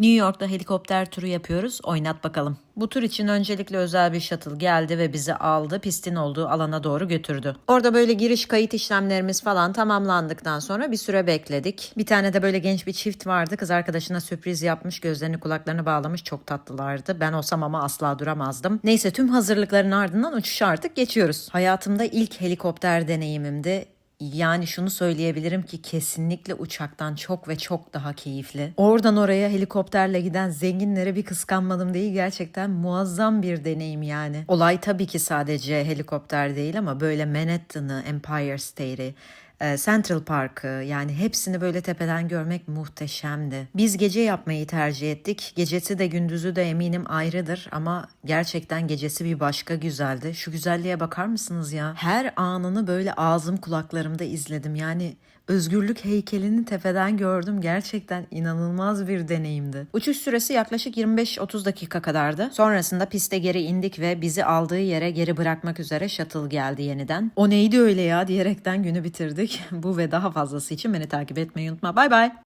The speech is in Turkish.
New York'ta helikopter turu yapıyoruz. Oynat bakalım. Bu tur için öncelikle özel bir shuttle geldi ve bizi aldı. Pistin olduğu alana doğru götürdü. Orada böyle giriş kayıt işlemlerimiz falan tamamlandıktan sonra bir süre bekledik. Bir tane de böyle genç bir çift vardı. Kız arkadaşına sürpriz yapmış. Gözlerini kulaklarını bağlamış. Çok tatlılardı. Ben olsam ama asla duramazdım. Neyse tüm hazırlıkların ardından uçuşa artık geçiyoruz. Hayatımda ilk helikopter deneyimimdi. Yani şunu söyleyebilirim ki kesinlikle uçaktan çok ve çok daha keyifli. Oradan oraya helikopterle giden zenginlere bir kıskanmadım değil gerçekten muazzam bir deneyim yani. Olay tabii ki sadece helikopter değil ama böyle Manhattan'ı, Empire State'i, Central Park'ı yani hepsini böyle tepeden görmek muhteşemdi. Biz gece yapmayı tercih ettik. Gecesi de gündüzü de eminim ayrıdır ama gerçekten gecesi bir başka güzeldi. Şu güzelliğe bakar mısınız ya? Her anını böyle ağzım kulaklarımda izledim. Yani özgürlük heykelini tepeden gördüm. Gerçekten inanılmaz bir deneyimdi. Uçuş süresi yaklaşık 25-30 dakika kadardı. Sonrasında piste geri indik ve bizi aldığı yere geri bırakmak üzere shuttle geldi yeniden. O neydi öyle ya diyerekten günü bitirdik. Bu ve daha fazlası için beni takip etmeyi unutma. Bay bay.